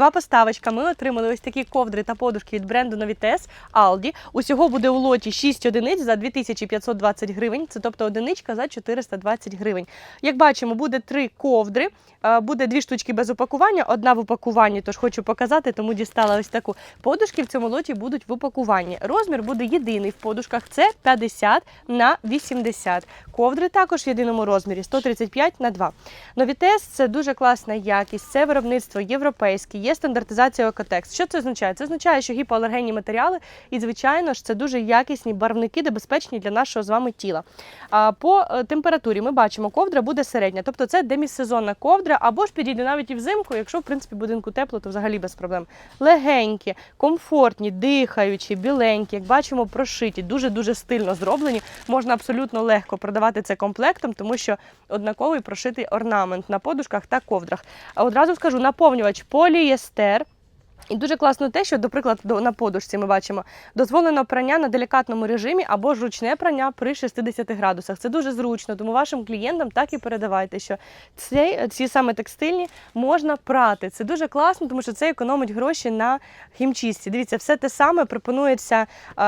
Два поставочка. Ми отримали ось такі ковдри та подушки від бренду Novites Aldi. Усього буде у лоті 6 одиниць за 2520 гривень. Це тобто одиничка за 420 гривень. Як бачимо, буде три ковдри. е, Буде дві штучки без упакування, одна в упакуванні, тож хочу показати, тому дістала ось таку. Подушки в цьому лоті будуть в упакуванні. Розмір буде єдиний в подушках. Це 50 на 80. Ковдри також в єдиному розмірі 135 на 2. Новітес це дуже класна якість, це виробництво європейське, є стандартизація Окотекс. Що це означає? Це означає, що гіпоалергенні матеріали, і звичайно ж це дуже якісні барвники, де для нашого з вами тіла. А по е, температурі ми бачимо, ковдра буде середня, тобто це демісезонна ковдра, або ж підійде навіть і взимку, якщо в принципі будинку тепло, то взагалі без проблем. Легенькі, комфортні, дихаючі, біленькі, як бачимо, прошиті, дуже дуже стильно зроблені. Можна абсолютно легко продавати це комплектом, тому що однаковий прошитий орнамент на подушках та ковдрах. А одразу скажу, наповнювач полієстер. І дуже класно те, що, до- на подушці ми бачимо дозволено прання на делікатному режимі або ж ручне прання при 60 градусах. Це дуже зручно, тому вашим клієнтам так і передавайте, що цей, ці саме текстильні можна прати. Це дуже класно, тому що це економить гроші на хімчистці. Дивіться, все те саме пропонується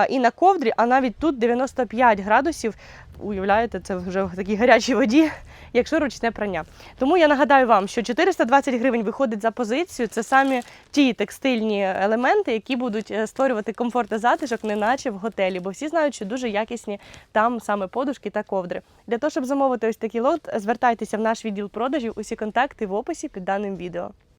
і на ковдрі, а навіть тут 95 градусів. Уявляєте, це вже в такій гарячій воді, якщо ручне прання. Тому я нагадаю вам, що 420 гривень виходить за позицію. Це самі ті текстильні елементи, які будуть е, створювати комфорт та затишок, неначе в готелі, бо всі знають, що дуже якісні там саме подушки та ковдри. Для того, щоб замовити ось такий лот, звертайтеся в наш відділ продажів. Усі контакти в описі під даним відео.